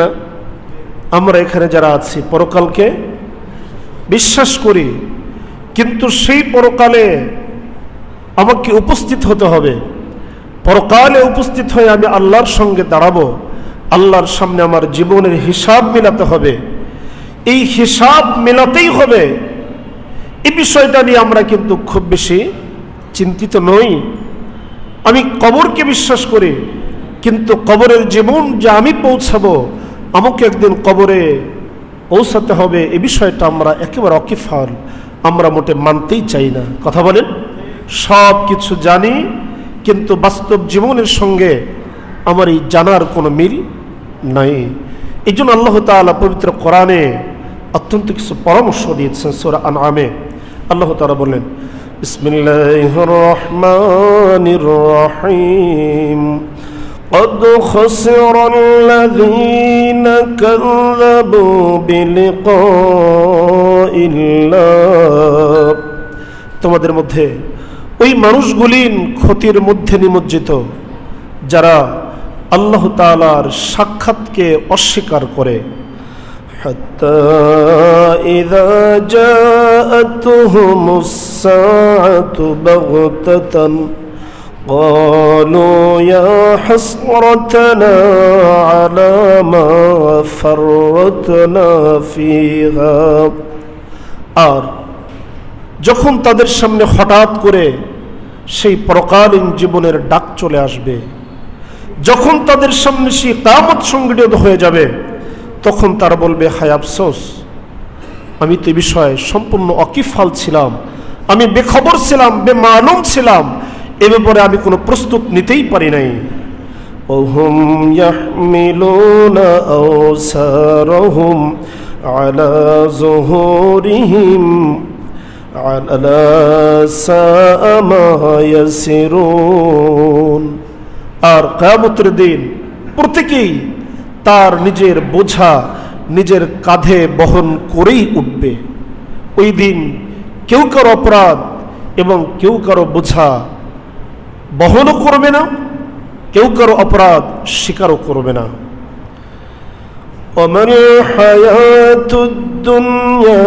না? আমরা এখানে যারা আছি, পরকালকে বিশ্বাস করি, কিন্তু সেই পরকালে আমাকে উপস্থিত হতে হবে। পরকালে উপস্থিত হয়ে আমি আল্লাহর সঙ্গে দাঁড়াবো। আল্লাহর সামনে আমার জীবনের হিসাব মিলাতে হবে। এই হিসাব মেলাতেই হবে। এই বিষয়টা নিয়ে আমরা কিন্তু খুব বেশি চিন্তিত নই। আমি কবরকে বিশ্বাস করি, কিন্তু কবরের জীবন যে আমি পৌঁছাবো আমাকে একদিন কবরে পৌঁছাতে হবে, এ বিষয়টা আমরা একেবারে অকিফাল আমরা মোটে মানতেই চাই না। কথা বলেন? সব কিছু জানি, কিন্তু বাস্তব জীবনের সঙ্গে আমার এই জানার কোনো মিল নাই। এই জন্য আল্লাহ তালা পবিত্র কোরআনে অত্যন্ত কিছু পরামর্শ দিয়েছেন সোরা আনআমে। আল্লাহ তালা বললেন বিসমিল্লাহ রহমান রহিম। قد خسر الذين كذبوا بلقاء الله তোমাদের মধ্যে ওই মানুষগুলি ক্ষতির মধ্যে নিমজ্জিত যারা আল্লাহ তালার সাক্ষাৎকে অস্বীকার করে حتى إذا جاءتهم الساعة بغتة قالوا يا حسرتنا على ما فرطنا فيها আর যখন তাদের সামনে হঠাৎ করে সেই প্রকালীন জীবনের ডাক চলে আসবে যখন তাদের সামনে সেই কামত সংগঠিত হয়ে যাবে তখন তারা বলবে হায় আফসোস আমি তো এই বিষয়ে সম্পূর্ণ অকিফাল ছিলাম আমি বেখবর ছিলাম বেমালুম ছিলাম এ ব্যাপারে আমি কোনো প্রস্তুত নিতেই পারি নাই وهم يحملون أوسارهم على ظهورهم على ساء ما يسرون আর কায়ামতের দিন প্রত্যেকেই তার নিজের বোঝা নিজের কাঁধে বহন করেই উঠবে ওই দিন কেউ কারো অপরাধ এবং কেউ কারো বোঝা বহনও করবে না কেউ কারো অপরাধ স্বীকারও করবে না وما الحياة الدنيا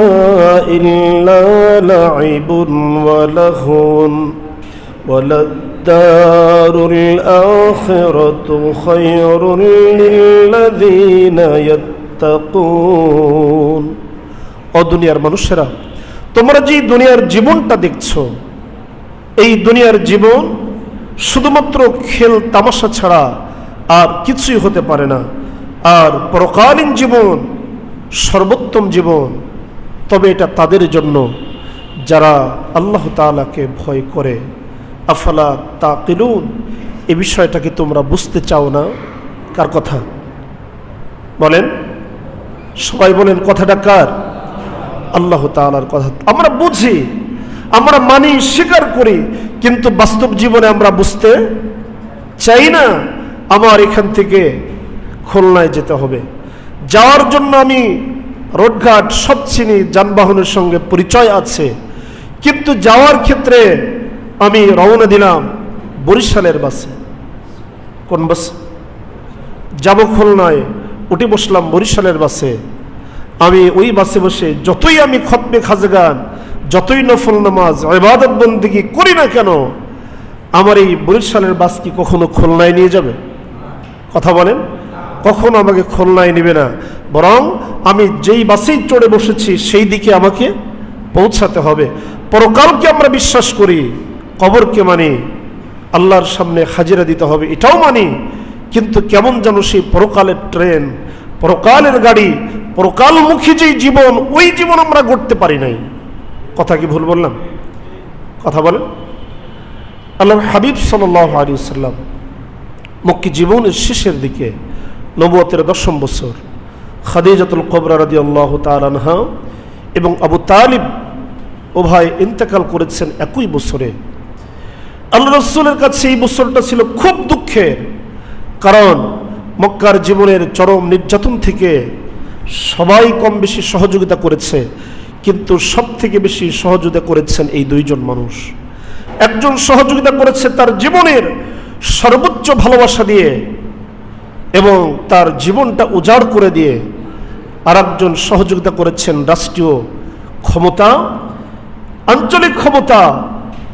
إلا لعب ولهو وللدار الآخرة خير للذين يتقون ও দুনিয়ার মানুষেরা তোমরা যে দুনিয়ার জীবনটা দেখছো এই দুনিয়ার জীবন শুধুমাত্র খেল, তামাশা ছাড়া আর কিছুই হতে পারে না। আর পরকালীন জীবন সর্বোত্তম জীবন। তবে এটা তাদের জন্য, যারা আল্লাহ তালাকে ভয় করে। আফালা তা কিলুন এ বিষয়টাকে তোমরা বুঝতে চাও না? কার কথা? বলেন। সবাই বলেন, কথাটা কার? আল্লাহ তালার কথা। আমরা বুঝি, আমরা মানি, স্বীকার করি কিন্তু বাস্তব জীবনে আমরা বুঝতে চাই না, আমার এখান থেকে খুলনায় যেতে হবে। যাওয়ার জন্য আমি রোডঘাট সব চিনি যানবাহনের সঙ্গে পরিচয় আছে। কিন্তু যাওয়ার ক্ষেত্রে আমি রওনা দিলাম বরিশালের বাসে। কোন বাস? যাব খুলনায়, উঠে বসলাম বরিশালের বাসে। আমি ওই বাসে বসে যতই আমি খতমে খাজগান যতই নফল নামাজ, ইবাদত বন্দিগি করি না কেন, আমার এই বরিশালের বাস কি কখনো খুলনায় নিয়ে যাবে? কথা বলেন, কখনো আমাকে খুলনায় নেবে না। বরং আমি যেই বাসেই চড়ে বসেছি, সেই দিকে আমাকে পৌঁছাতে হবে। পরকালকে আমরা বিশ্বাস করি, কবরকে মানি, আল্লাহর সামনে হাজিরা দিতে হবে, এটাও মানি। কিন্তু কেমন যেন সেই পরকালের ট্রেন, পরকালের গাড়ি, পরকালমুখী যেই জীবন, ওই জীবন আমরা গড়তে পারি নাই। কথা কি ভুল বললাম? কথা বলেন। আল্লাহ হাবিব সাল্লাহ আলী সাল্লাম মক্কি জীবনের শেষের দিকে নবতের দশম বছর খাদিজাতুল কবরা রাদি আল্লাহ তালানহা এবং আবু তালিব উভয় ইন্তেকাল করেছেন একই বছরে। আল্লাহ রসুলের কাছে এই বছরটা ছিল খুব দুঃখের কারণ মক্কার জীবনের চরম নির্যাতন থেকে সবাই কম বেশি সহযোগিতা করেছে। কিন্তু সব থেকে বেশি সহযোগিতা করেছেন এই দুইজন মানুষ। একজন সহযোগিতা করেছে তার জীবনের সর্বোচ্চ ভালোবাসা দিয়ে এবং তার জীবনটা উজাড় করে দিয়ে আরেকজন সহযোগিতা করেছেন রাষ্ট্রীয় ক্ষমতা, আঞ্চলিক ক্ষমতা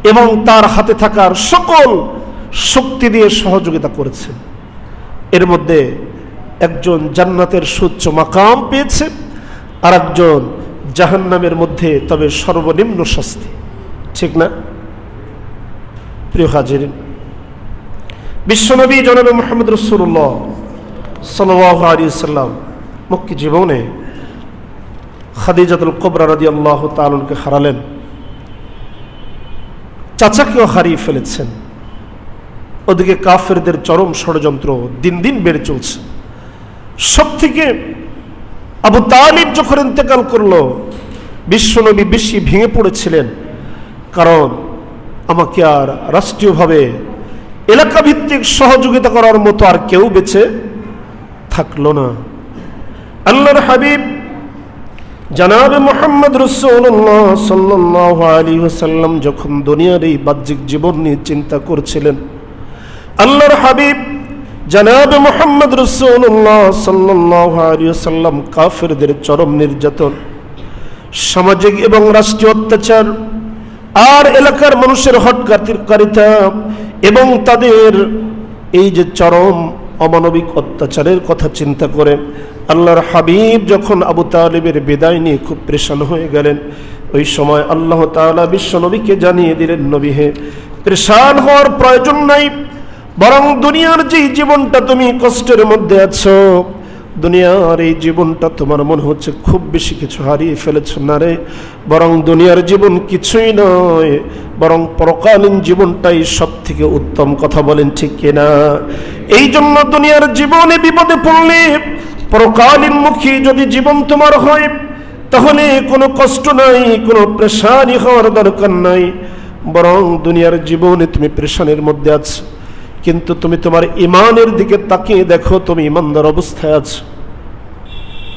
এবং তার হাতে থাকার সকল শক্তি দিয়ে সহযোগিতা করেছেন। এর মধ্যে একজন জান্নাতের সুচ্চ মাকাম পেয়েছে আর একজন জাহান্নামের মধ্যে তবে সর্বনিম্ন শাস্তি। ঠিক না? প্রিয় হাজিরিন, বিশ্বনবী জনাবে মোহাম্মদ রসুল্লাহ সাল্লাম মুখ্য জীবনে খাদিজাতুল কবরা রাজি আল্লাহ তালকে হারালেন। চাচাকেও হারিয়ে ফেলেছেন। ওদিকে কাফেরদের চরম ষড়যন্ত্র দিন দিন বেড়ে চলছে। সব থেকে আবু তালিব যখন ইন্তেকাল করল, বিশ্বনবী বেশি ভেঙে পড়েছিলেন। কারণ আমাকে আর রাষ্ট্রীয়ভাবে এলাকা ভিত্তিক সহযোগিতা করার মতো আর কেউ বেঁচে থাকল না। আল্লাহর হাবিব জানাব মোহাম্মদ রসুল্লাহ সাল্লাহ আলী ওসাল্লাম যখন দুনিয়ার এই বাহ্যিক জীবন নিয়ে চিন্তা করছিলেন, আল্লাহর হাবিব জানাব মোহাম্মদ রসুল্লাহ ওসাল্লাম কাফেরদের চরম নির্যাতন, সামাজিক এবং রাষ্ট্রীয় অত্যাচার, আর এলাকার মানুষের হটকারিতা এবং তাদের এই যে চরম অমানবিক অত্যাচারের কথা চিন্তা করে আল্লাহর হাবিব যখন আবু তালিবের বিদায় নিয়ে খুব প্রেশান হয়ে গেলেন, ওই সময় আল্লাহ তালা বিশ্ব নবীকে জানিয়ে দিলেন, নবী হে, প্রেশান হওয়ার প্রয়োজন নাই। বরং দুনিয়ার যে জীবনটা তুমি কষ্টের মধ্যে আছো, দুনিয়ার এই জীবনটা তোমার মনে হচ্ছে খুব বেশি কিছু হারিয়ে ফেলেছ। না রে, বরং দুনিয়ার জীবন কিছুই নয়, বরং পরকালীন জীবনটাই সব থেকে উত্তম কথা বলেন ঠিক কিনা এই জন্য দুনিয়ার জীবনে বিপদে পড়লে পরকালীন মুখী যদি জীবন তোমার হয়, তাহলে কোনো কষ্ট নাই, কোনো প্রেশানি হওয়ার দরকার নাই, বরং দুনিয়ার জীবনে তুমি প্রেশানের মধ্যে আছো। কিন্তু তুমি তোমার ইমানের দিকে তাকিয়ে দেখো, তুমি ইমানদার অবস্থায় আছো।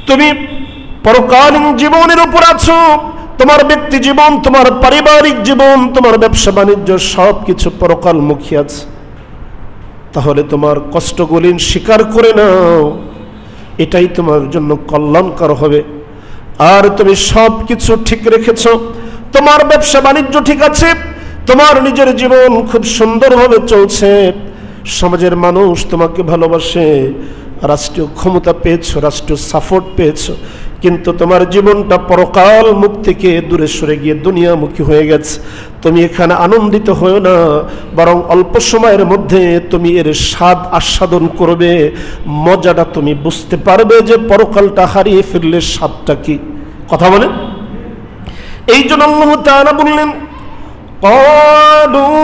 তুমি পরকালীন জীবনের উপর আছো। তোমার ব্যক্তি জীবন, তোমার পারিবারিক জীবন, তোমার ব্যবসা, বাণিজ্য সব কিছু পরকালমুখী আছে। তাহলে তোমার কষ্টগুলিন স্বীকার করে নাও। এটাই তোমার জন্য কল্যাণকর হবে। আর তুমি সব কিছু ঠিক রেখেছ। তোমার ব্যবসা, বাণিজ্য ঠিক আছে। তোমার নিজের জীবন খুব সুন্দরভাবে চলছে। সমাজের মানুষ তোমাকে ভালোবাসে রাষ্ট্রীয় ক্ষমতা পেয়েছ রাষ্ট্রীয় সাপোর্ট পেয়েছ কিন্তু তোমার জীবনটা পরকাল মুখ থেকে দূরে সরে গিয়ে দুনিয়ামুখী হয়ে গেছে তুমি এখানে আনন্দিত হয়েও না বরং অল্প সময়ের মধ্যে তুমি এর স্বাদ আস্বাদন করবে মজাটা তুমি বুঝতে পারবে যে পরকালটা হারিয়ে ফিরলে স্বাদটা কি কথা বলেন এই জন্য আল্লাহ তাআলা বললেন قالوا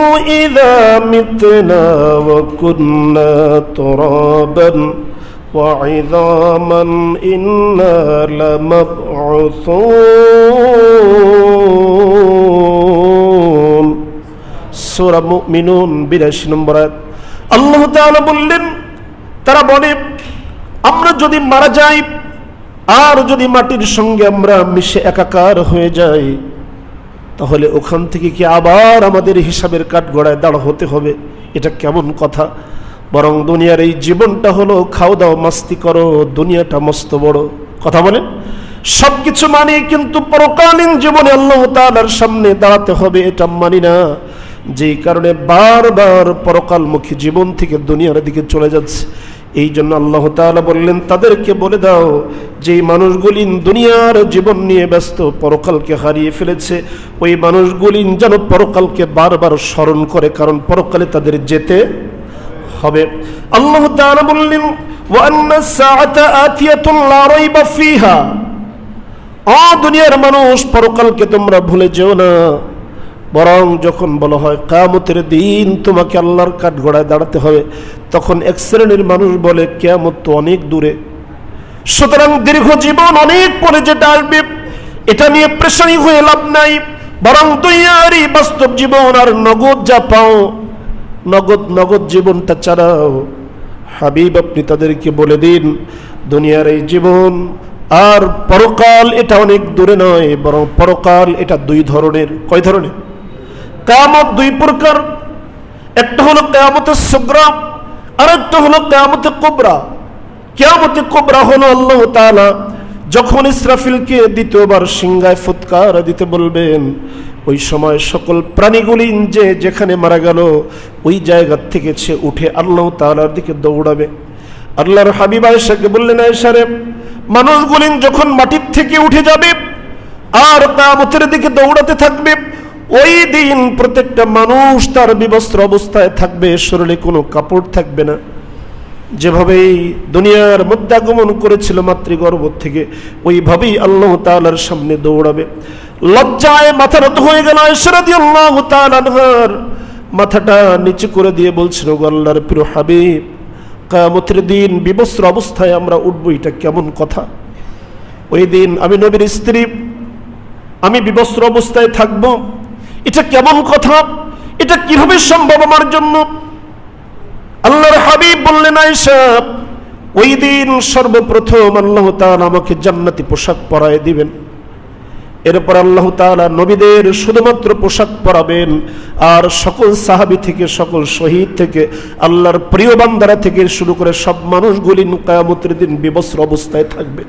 إذا متنا وكنا ترابا وعظاما إنا لمبعوثون سورة مؤمنون বিরাশি নম্বর আয়াত আল্লাহ তাআলা বললেন তারা বলে আমরা যদি মারা যাই আর যদি মাটির সঙ্গে আমরা মিশে একাকার হয়ে যাই তাহলে ওখান থেকে কি আবার আমাদের হিসাবের কাঠগড়ায় দাঁড় হতে হবে? এটা কেমন কথা? বরং দুনিয়ার এই জীবনটা হলো খাও দাও মাস্তি করো, দুনিয়াটা মস্ত বড়। কথা বলেন? সব কিছু মানি কিন্তু পরকালীন জীবনে আল্লাহ তালার সামনে দাঁড়াতে হবে, এটা মানি না। যেই কারণে বারবার পরকালমুখী জীবন থেকে দুনিয়ার দিকে চলে যাচ্ছে। এই জন্য আল্লাহ তাআলা বললেন, তাদেরকে বলে দাও যে মানুষগুলি দুনিয়ার জীবন নিয়ে ব্যস্ত, পরকালকে হারিয়ে ফেলেছে, ওই মানুষগুলি যেন পরকালকে বারবার স্মরণ করে, কারণ পরকালে তাদের যেতে হবে। আল্লাহ তাআলা বললেন ও দুনিয়ার মানুষ, পরকালকে তোমরা ভুলে যেও না। বরং যখন বলা হয় কামতের দিন তোমাকে আল্লাহর কাঠগড়ায় দাঁড়াতে হবে, তখন এক শ্রেণির মানুষ বলে, কেয়ামত তো অনেক দূরে। সুতরাং দীর্ঘ জীবন অনেক পরে যেটা আসবে এটা নিয়ে প্রেশারি হয়ে লাভ নাই। বরং দুনিয়ারই বাস্তব জীবন আর নগদ যা পাও, নগদ নগদ জীবনটা চালাও। হাবিব, আপনি তাদেরকে বলে দিন, দুনিয়ার এই জীবন আর পরকাল এটা অনেক দূরে নয়, বরং পরকাল এটা দুই ধরনের, কয় ধরনের? কামত দুই প্রকার। একটা হলো কেয়ামতের সুগ্রা আর একটা হলো কেয়ামতের কোবরা। কেয়ামতে কোবরা হলো আল্লাহ তালা যখন ইসরাফিলকে দ্বিতীয়বার সিংহায় ফুৎকার দিতে বলবেন, ওই সময় সকল প্রাণীগুলি যে যেখানে মারা গেল, ওই জায়গা থেকে সে উঠে আল্লাহ তালার দিকে দৌড়াবে। আল্লাহর হাবিব আয়েশাকে বললেন, আয়েশারে, মানুষগুলি যখন মাটির থেকে উঠে যাবে, আর কামতের দিকে দৌড়াতে থাকবে ওই দিন প্রত্যেকটা মানুষ তার বিবস্ত্র অবস্থায় থাকবে, শরীরে কোনো কাপড় থাকবে না। যেভাবে এই দুনিয়ার মধ্যে আগমন করেছিল মাতৃগর্ভ থেকে, ওইভাবেই আল্লাহ তাআলার সামনে দৌড়াবে। লজ্জায় মাথা নত হয়ে গেল তাআলার মাথাটা নিচু করে দিয়ে বলছিল গল্লার প্রিয় হাবিব, কায়ামতের দিন বিবস্ত্র অবস্থায় আমরা উঠবো, এটা কেমন কথা? ওই দিন আমি নবীর স্ত্রী, আমি বিবস্ত্র অবস্থায় থাকব এটা কেমন কথা? এটা কীভাবে সম্ভব আমার জন্য? আল্লাহর হাবিব বললেন, আয়েশা, ওই দিন সর্বপ্রথম আল্লাহ তাআলা আমাকে জান্নাতি পোশাক পরায় দিবেন। এরপর আল্লাহ তাআলা নবীদের শুধুমাত্র পোশাক পরাবেন আর সকল সাহাবী থেকে, সকল শহীদ থেকে, আল্লাহর প্রিয় বান্দারা থেকে শুরু করে সব মানুষগুলি কায়ামতের দিন বিবস্ত্র অবস্থায় থাকবে।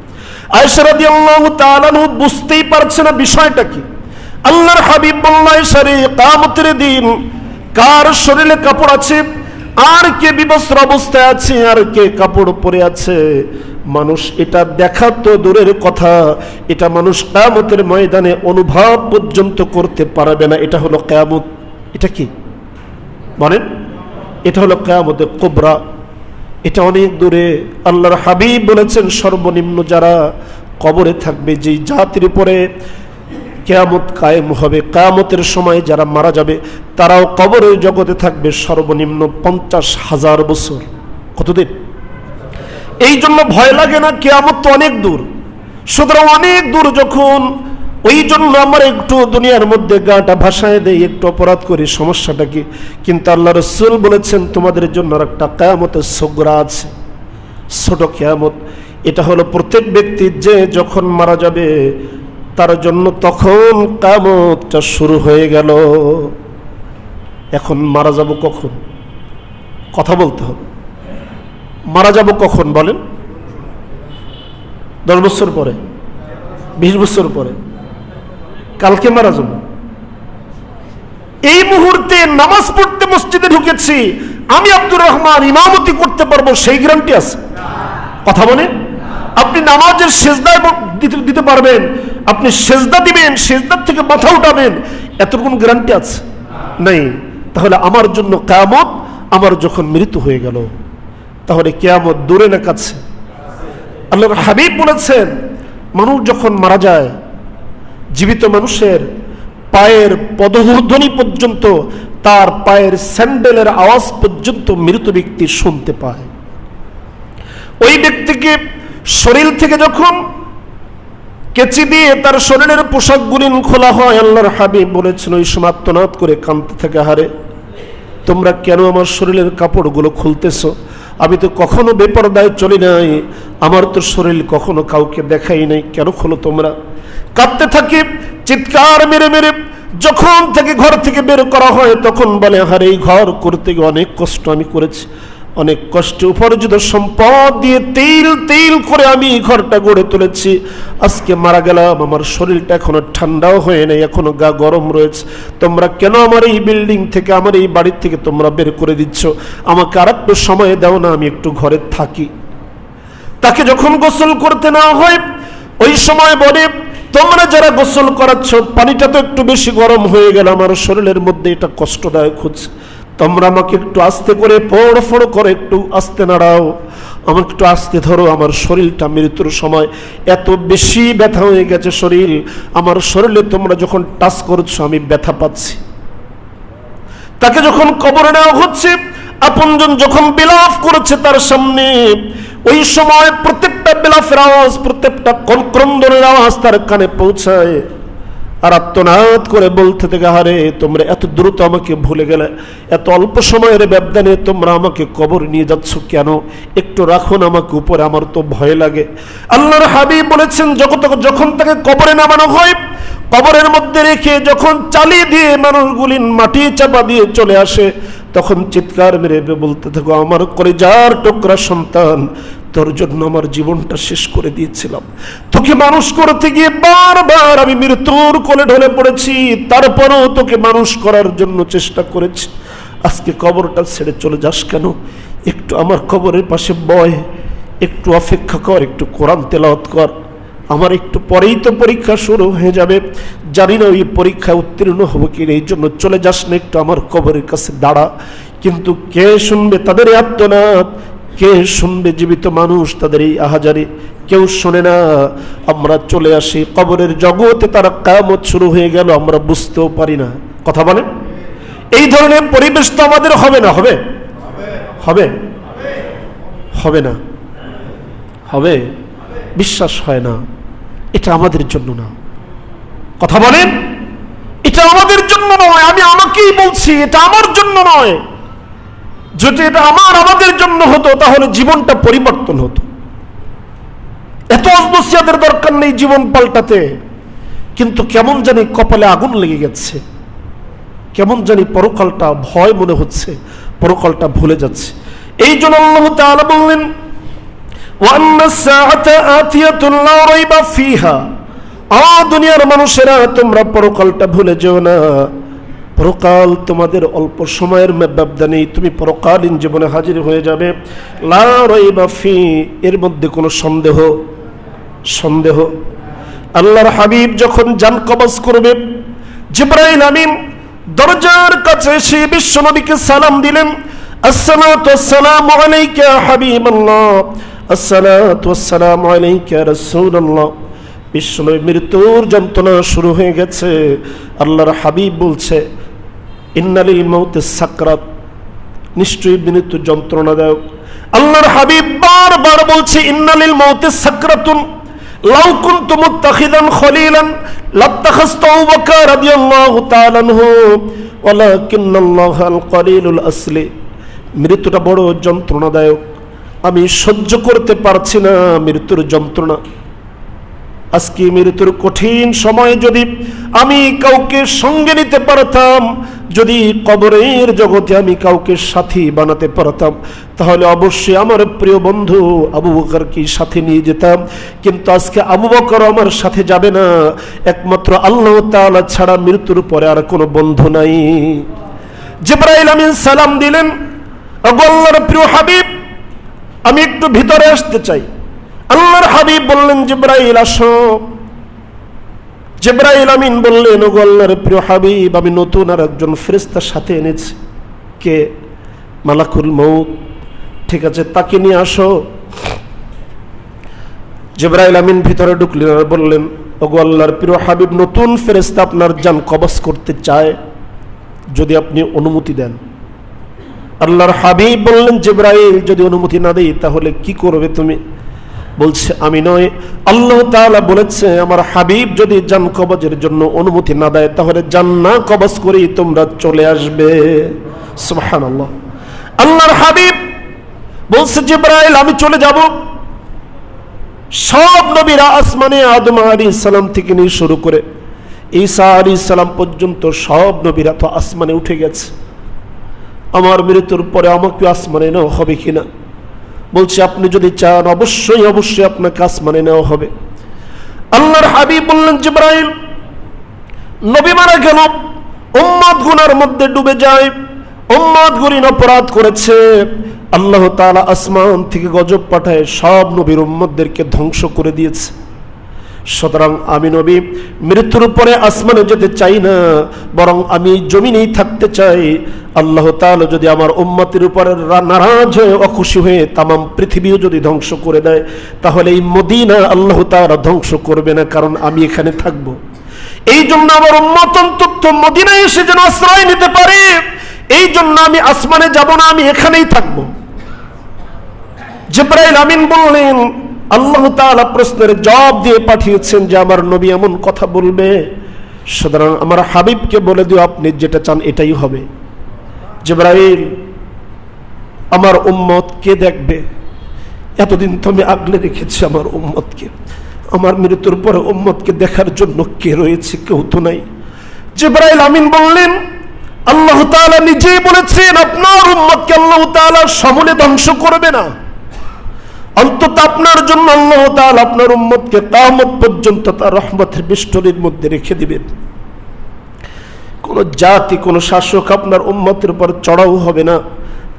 আয়েশা আল্লাহ তাআলা আনহু বুঝতেই পারছে না বিষয়টা কি। আল্লাহর হাবিব বলল আয়েশা রে কায়ামতের দিন কার শরীরে কাপড় আছে? আর কে বিবস্ত্র অবস্থায় আছে, আর কে কাপড় পরে আছে? মানুষ এটা দেখা তো দূরের কথা। এটা মানুষ কায়ামতের ময়দানে অনুভব পর্যন্ত করতে পারবে না। এটা হলো কেয়ামত। এটা কি? বলেন। এটা হলো কেয়ামতের কোবরা। এটা অনেক দূরে। আল্লাহর হাবিব বলেছেন, সর্বনিম্ন যারা কবরে থাকবে, যেই জাতির উপরে কেয়ামত কায়েম হবে। কেয়ামতের সময় যারা মারা যাবে, তারাও কবরের জগতে থাকবে সর্বনিম্ন পঞ্চাশ হাজার বছর। কতদিন? এই জন্য ভয় লাগে না, কেয়ামত তো অনেক দূর। সুতরাং অনেক দূর যখন ওই জন্য আমার একটু দুনিয়ার মধ্যে গাটা ভাসায় দেয় একটু অপরাধ করি, সমস্যাটা কি? কিন্তু আল্লাহ রসুল বলেছেন, তোমাদের জন্য আর একটা কেয়ামতের সগ্রা আছে। ছোট কেয়ামত, এটা হলো প্রত্যেক ব্যক্তির যে যখন মারা যাবে তার জন্য তখন কামতটা শুরু হয়ে গেল। এখন মারা যাব কখন? কথা বলতে হবে। মারা যাব কখন বলেন? দশ বছর পরে, বিশ বছর পরে। কালকে মারা যাব। এই মুহূর্তে নামাজ পড়তে মসজিদে ঢুকেছি। আমি আব্দুর রহমান ইমামতি করতে পারব, সেই গ্যারান্টি আছে। কথা বলেন? আপনি নামাজের দিতে দিতে পারবেন। আপনি সেজদা দিবেন, সেজদার থেকে মাথা উঠাবেন। এত কোন গ্যারান্টি আছে? নেই। তাহলে আমার জন্য কেয়ামত আমার যখন মৃত্যু হয়ে গেল, তাহলে কেয়ামত দূরে না কাছে? আল্লাহর হাবিব বলেছেন, মানুষ যখন মারা যায়, জীবিত মানুষের পায়ের পদধ্বনি পর্যন্ত, তার পায়ের স্যান্ডেলের আওয়াজ পর্যন্ত মৃত ব্যক্তি শুনতে পায়। ওই ব্যক্তিকে শরীর থেকে যখন কেচি দিয়ে তার শরীরের পোশাক পোশাকগুলি খোলা হয়, আল্লাহর হাবিব বলেছেন, ওই সমাত্মনাথ করে কাঁদতে থাকে, হারে, তোমরা কেন আমার শরীরের কাপড়গুলো খুলতেছ? আমি তো কখনো বেপরদায় চলি নাই, আমার তো শরীর কখনো কাউকে দেখাই নাই, কেন খোলো তোমরা? কাঁদতে থাকি, চিৎকার মেরে মেরে যখন থেকে ঘর থেকে বের করা হয়, তখন বলে, হারে, এই ঘর করতে গিয়ে অনেক কষ্ট আমি করেছি। অনেক কষ্টে উপার্জিত সম্পদ দিয়ে তেল তেল করে আমি ঘরটা গড়ে তুলেছি। আজকে মারা গেলাম, আমার শরীরটা এখনও ঠান্ডাও হয়ে নেই, এখনও গা গরম রয়েছে। তোমরা কেন আমার এই বিল্ডিং থেকে, আমার এই বাড়ির থেকে তোমরা বের করে দিচ্ছ? আমাকে আর একটু সময় দাও না, আমি একটু ঘরে থাকি। তাকে যখন গোসল করতে না হয়, ওই সময় বলে, তোমরা যারা গোসল করাচ্ছ, পানিটা তো একটু বেশি গরম হয়ে গেল, আমার শরীরের মধ্যে এটা কষ্টদায়ক হচ্ছে। তোমরা আমাকে একটু আস্তে করে পড় ফড় করে একটু আস্তে নাড়াও। আমাকে একটু আস্তে ধরো, আমার শরীরটা মৃত্যুর সময় এত বেশি ব্যথা হয়ে গেছে শরীর। আমার শরীরে তোমরা যখন টাচ করছ, আমি ব্যথা পাচ্ছি। তাকে যখন কবরে নেওয়া হচ্ছে, আপনজন যখন বিলাপ করেছে তার সামনে, ওই সময় প্রত্যেকটা বিলাফের আওয়াজ, প্রত্যেকটা ক্রন্দনের আওয়াজ তার কানে পৌঁছায়। আর আত্মনাদ করে বলতে থেকে হারে তোমরা এত দ্রুত আমাকে ভুলে গেলে, এত অল্প সময়ের ব্যবধানে তোমরা আমাকে কবর নিয়ে যাচ্ছ কেন? একটু রাখুন আমাকে উপরে, আমার তো ভয় লাগে। আল্লাহর হাবিব বলেছেন জগত যখন তাকে কবরে নামানো হয়, কবরের মধ্যে রেখে যখন চালিয়ে দিয়ে মানুষগুলি মাটি চাপা দিয়ে চলে আসে, তখন চিৎকার মেরে বলতে থাকো, আমার করে যার টোকরা সন্তান তোর জন্য আমার জীবনটা শেষ করে দিয়েছিলাম। তোকে মানুষ করতে গিয়ে বারবার আমি মৃত্যুর কোলে ঢলে পড়েছি, তারপরও তোকে মানুষ করার জন্য চেষ্টা করেছি। আজকে কবরটা ছেড়ে চলে যাস কেন? একটু আমার কবরের পাশে বয়, একটু অপেক্ষা কর, একটু কোরআন তেলাওয়াত কর। আমার একটু পরেই তো পরীক্ষা শুরু হয়ে যাবে। জানি না ওই পরীক্ষায় উত্তীর্ণ হব কি এই জন্য চলে যাস না, একটু আমার কবরের কাছে দাঁড়া। কিন্তু কে শুনবে তাদের এই আত্মনাদ কে শুনবে জীবিত মানুষ তাদের এই আহাজারি? কেউ শোনে না। আমরা চলে আসি কবরের জগতে, তারা কামত শুরু হয়ে গেল, আমরা বুঝতেও পারি না। কথা বলেন এই ধরনের পরিবেশ তো আমাদের হবে না, হবে? হবে? হবে না। হবে? বিশ্বাস হয় না। এটা আমাদের জন্য না। কথা বলেন এটা আমাদের জন্য নয়, আমি আমাকেই বলছি, এটা আমার জন্য নয়। যদি এটা আমার আমাদের জন্য হতো, তাহলে জীবনটা পরিবর্তন হতো। এত অজনসিয়াদের দরকার নেই জীবন পাল্টাতে। কিন্তু কেমন জানি কপালে আগুন লেগে গেছে। কেমন জানি পরকালটা ভয় মনে হচ্ছে, পরকালটা ভুলে যাচ্ছে। এই জন্য আল্লাহ তাআলা বললেন দুনিয়ার মানুষেরা, তোমরা পরকালটা ভুলে যেও না। পরকাল তোমাদের অল্প সময়ের ব্যবধানে তুমি পরকালীন জীবনে হাজির হয়ে যাবে। লা ফি, এর মধ্যে কোনো সন্দেহ সন্দেহ। আল্লাহর হাবিব যখন জান কবজ করবে, জিব্রাইল আমিন দরজার কাছে এসে বিশ্বনবীকে সালাম দিলেন। আসসালামু আলাইকা হাবিবাল্লাহ। আসসালাতু আসসালামু আলাইকা রাসূলুল্লাহ। বিশ্বনবী মৃত্যুর যন্ত্রণা শুরু হয়ে গেছে। আল্লাহর হাবিব বলছে ইন্নালিল মৌতে সাকরাত। নিশ্চয়ই মৃত্যু যন্ত্রণাদায়ক। আল্লাহর হাবিব বারবার বলছে, ইন্নালিল মৌতে সাকরাতুন। লাউ খলিলান আল কলিলুল মৃত্যুটা বড় যন্ত্রণাদায়ক। আমি সহ্য করতে পারছি না মৃত্যুর যন্ত্রণা। আজকে মৃত্যুর কঠিন সময়ে যদি আমি কাউকে সঙ্গে নিতে পারতাম যদি কবরের জগতে আমি কাউকে সাথী বানাতে পারতাম, তাহলে অবশ্যই আমার প্রিয় বন্ধু আবু বকরকে সাথে নিয়ে যেতাম। কিন্তু আজকে আবু বকর আমার সাথে যাবে না। একমাত্র আল্লাহ তাআলা ছাড়া মৃত্যুর পরে আর কোনো বন্ধু নাই। জিব্রাইল আমিন সালাম দিলেন আল্লাহর প্রিয় হাবিব, আমি একটু ভিতরে আসতে চাই। আল্লাহর হাবিব বললেন, জিব্রাইল, আসো। জিব্রাইল আমিন বললেন ওগো আল্লাহর প্রিয় হাবিব, আমি নতুন আর একজন ফেরেস্তার সাথে এনেছি। কে? মালাকুল মৌত ঠিক আছে, তাকে নিয়ে আসো। জিব্রাইল আমিন ভিতরে ঢুকলেন আর বললেন ওগো আল্লাহর প্রিয় হাবিব, নতুন ফেরেস্তা আপনার যান কবজ করতে চায়, যদি আপনি অনুমতি দেন। আল্লাহর হাবিব বললেন, জিব্রাইল, যদি অনুমতি না দেই, তাহলে কি করবে তুমি? বলছে, আমি নয়। আল্লাহ তাআলা বলেছে, আমার হাবিব যদি জান কবজের জন্য অনুমতি না দেয়, তাহলে জান্না কবজ করেই তোমরা চলে আসবে। সুবহানাল্লাহ। আল্লাহর হাবিব বলছে, জিব্রাইল, আমি চলে যাব। সব নবীরা আসমানে আদম আলী সালাম থেকে নিয়ে শুরু করে ঈসা আলী সালাম পর্যন্ত সব নবীরা তো আসমানে উঠে গেছে। আমার মৃত্যুর পরে আমাকে আসমানে নেওয়া হবে কিনা? বলছে, আপনি যদি চান, অবশ্যই অবশ্যই আপনাকে আসমানে নেওয়া হবে। আল্লাহর হাবিব বললেন, জিব্রাইল, নবী মারা গেল উম্মাদ গুনার মধ্যে ডুবে যায় উম্মাদ গুরিন অপরাধ করেছে। আল্লাহ তাআলা আসমান থেকে গজব পাঠায় সব নবীর উম্মদদেরকে ধ্বংস করে দিয়েছে। সুতরাং আমি নবী, মৃত্যুর পরে আসমানে যেতে চাই না, বরং আমি জমিনেই থাকতে চাই। আল্লাহ তাআলা যদি আমার উম্মতের উপরে নারাজ হয়ে অখুশি হয়ে তামাম পৃথিবীও যদি ধ্বংস করে দেয়, তাহলে এই মদিনা আল্লাহ তাআলা ধ্বংস করবে না, কারণ আমি এখানে থাকব। এই জন্য আমার উম্মত অন্তত মদিনায় এসে যেন আশ্রয় নিতে পারে। এই জন্য আমি আসমানে যাব না, আমি এখানেই থাকব। জিব্রাইল আমিন বললেন আল্লাহ তাআলা প্রশ্নের জবাব দিয়ে পাঠিয়েছেন যে আমার নবী এমন কথা বলবে। সুতরাং আমার হাবিবকে বলে দিও আপনি যেটা চান এটাই হবে। জিব্রাইল, আমার উম্মত কে দেখবে? এতদিন তো আমি আগলে রেখেছি আমার উম্মতকে। আমার মৃত্যুর পরে উম্মতকে দেখার জন্য কে রয়েছে, কেউ তো নাই। জিব্রাইল আমিন বললেন, আল্লাহ তাআলা নিজেই বলেছেন, আপনার উম্মতকে আল্লাহ তাআলা সমূলে ধ্বংস করবে না। অন্তত আপনার জন্য আল্লাহ তাআলা আপনার উম্মতকে কামত পর্যন্ত তার রহমতের বিষ্টরির মধ্যে রেখে দিবেন। কোন জাতি, কোন শাসক আপনার উম্মতের উপর চড়াও হবে না,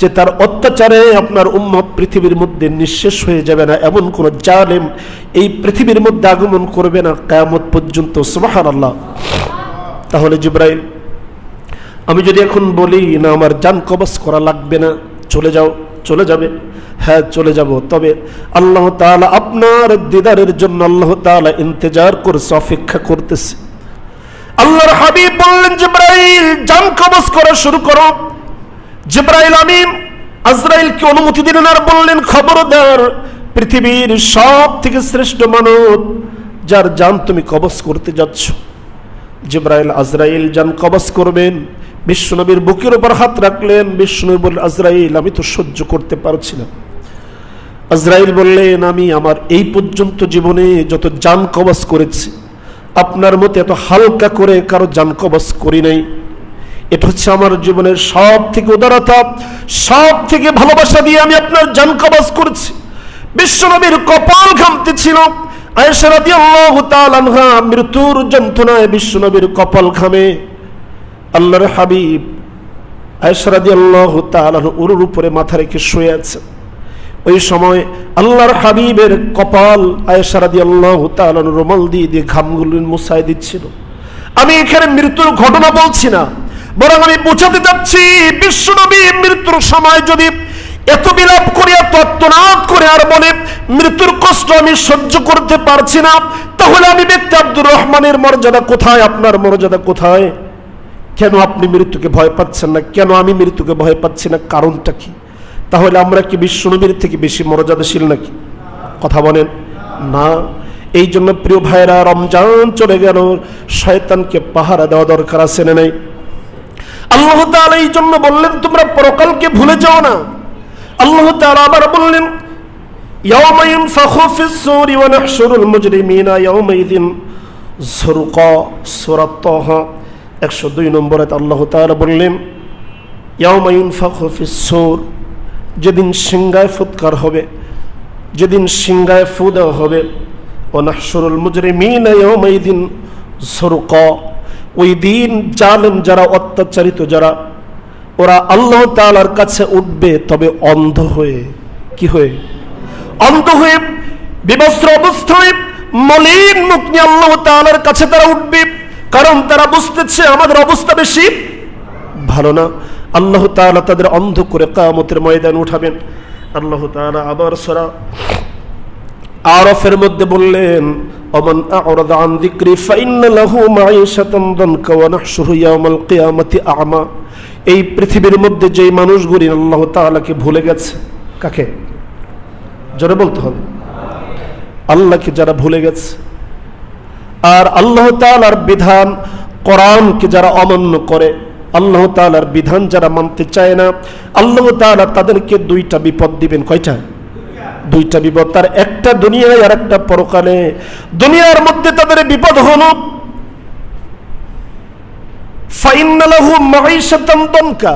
যে তার অত্যাচারে আপনার উম্মত পৃথিবীর মধ্যে নিঃশেষ হয়ে যাবে না। এমন কোন জালেম এই পৃথিবীর মধ্যে আগমন করবে না কায়ামত পর্যন্ত। সুবাহান আল্লাহ তাহলে জিব্রাইল, আমি যদি এখন বলি, না, আমার যান কবস করা লাগবে না, চলে যাও, চলে যাবে। হ্যাঁ চলে যাব। তবে আল্লাহ তাআলা আপনার দিদারের জন্য আল্লাহ তাআলা ইন্তজার করছে, অপেক্ষা করতেছে। আল্লাহর হাবিব বললেন, জিব্রাইল, জান কবজ করা শুরু করো। জিব্রাইল আমিন আজরাইলকে অনুমতি দিলেন আর বললেন, খবরদার, পৃথিবীর সব থেকে শ্রেষ্ঠ মানব, যার জান তুমি কবজ করতে যাচ্ছ। জিব্রাইল আজরাইল জান কবজ করবেন। বিশ্বনবীর বুকের উপর হাত রাখলেন। বিশ্বনবী বললেন, আজরাইল, আমি তো সহ্য করতে পারছি না। আজরাইল বললেন, আমি আমার এই পর্যন্ত জীবনে যত জান কবজ করেছি, আপনার মতে এত হালকা করে কারও জান কবজ করি নাই। এটা হচ্ছে আমার জীবনের সব থেকে উদারতা সব থেকে ভালোবাসা দিয়ে আমি আপনার জান কবজ করেছি। বিশ্বনবীর কপাল ঘামতে ছিল। মৃত্যুর যন্ত্রণায় বিশ্বনবীর কপাল ঘামে। আল্লাহর হাবিব আয়েশা রাদিয়াল্লাহু তাআলা উরুর উপরে মাথা রেখে শুয়ে আছে ওই সময় আল্লাহর হাবিবের কপাল আয়েশা রাদিয়াল্লাহু তাআলা রুমাল দিয়ে দিয়ে ঘামগুলো মুছাই দিচ্ছিল। আমি এখানে মৃত্যুর ঘটনা বলছি না, বরং আমি বোঝাতে যাচ্ছি বিশ্বনবী মৃত্যুর সময় যদি এত বিলাপ করিয়া তত্ত্বনাদ করে আর বলে, মৃত্যুর কষ্ট আমি সহ্য করতে পারছি না, তাহলে আমি ব্যক্তি আব্দুর রহমানের মর্যাদা কোথায়, আপনার মর্যাদা কোথায়? কেন আপনি মৃত্যুকে ভয় পাচ্ছেন না? কেন আমি মৃত্যুকে ভয় পাচ্ছি না? কারণটা কি? তাহলে আমরা কি বিশ্বনবীর থেকে বেশি মর্যাদাশীল নাকি? কথা বলেন, না। এই জন্য প্রিয় ভাইরা রমজান চলে গেল, শয়তানকে পাহারা দেওয়া দরকার আছে না আল্লাহ তাআলা এই জন্য বললেন, তোমরা পরকালকে ভুলে যাও না। আল্লাহ তাআলা আবার বললেন يوم ينفخ في الصور ونحشر المجرمين يومئذ زرقا سورة طه 102 নম্বরে আল্লাহ তাআলা বললেন يوم ينفخ في যেদিন সিংগায় ফুৎকার হবে, যেদিন সিংগায় ফু দেওয়া হবে ওনাহসরুল মুজরিমিন ইয়াউমাইদিন জুরকা ওই দিন জালেম যারা, অত্যাচারিত যারা, ওরা আল্লাহ তাআলার কাছে উঠবে, তবে অন্ধ হয়ে কি হয়ে? অন্ধ হয়ে বিবস্ত্র অবস্থায় মলিন মুখ নিয়ে আল্লাহ তালার কাছে তারা উঠবে, কারণ তারা বুঝতেছে আমাদের অবস্থা বেশি ভালো না। আল্লাহ তাআলা তাদের অন্ধ করে কামতের ময়দান উঠাবেন। আল্লাহ তাআলা আবার সরা আরফের মধ্যে বললেন, অমান আ'রাদা আন যিকরি ফাইন্না লাহু মাঈশাতান দানকা ওয়া নাহশুরু ইয়াওমাল কিয়ামাতি আ'মা। এই পৃথিবীর মধ্যে যেই মানুষগুলি আল্লাহ তাআলাকে ভুলে গেছে, কাকে? জোরে বলতে হবে। আল্লাহকে যারা ভুলে গেছে। আর আল্লাহ তাআলার বিধান কোরআনকে যারা অমান্য করে আল্লাহ তালার বিধান যারা মানতে চায় না, আল্লাহ তালা তাদেরকে দুইটা বিপদ দিবেন। কয়টা? দুইটা বিপদ। তার একটা দুনিয়ায় আর একটা পরকালে। দুনিয়ার মধ্যে তাদের বিপদ হলো, ফাইন্নালাহু মাঈশাতান দনকা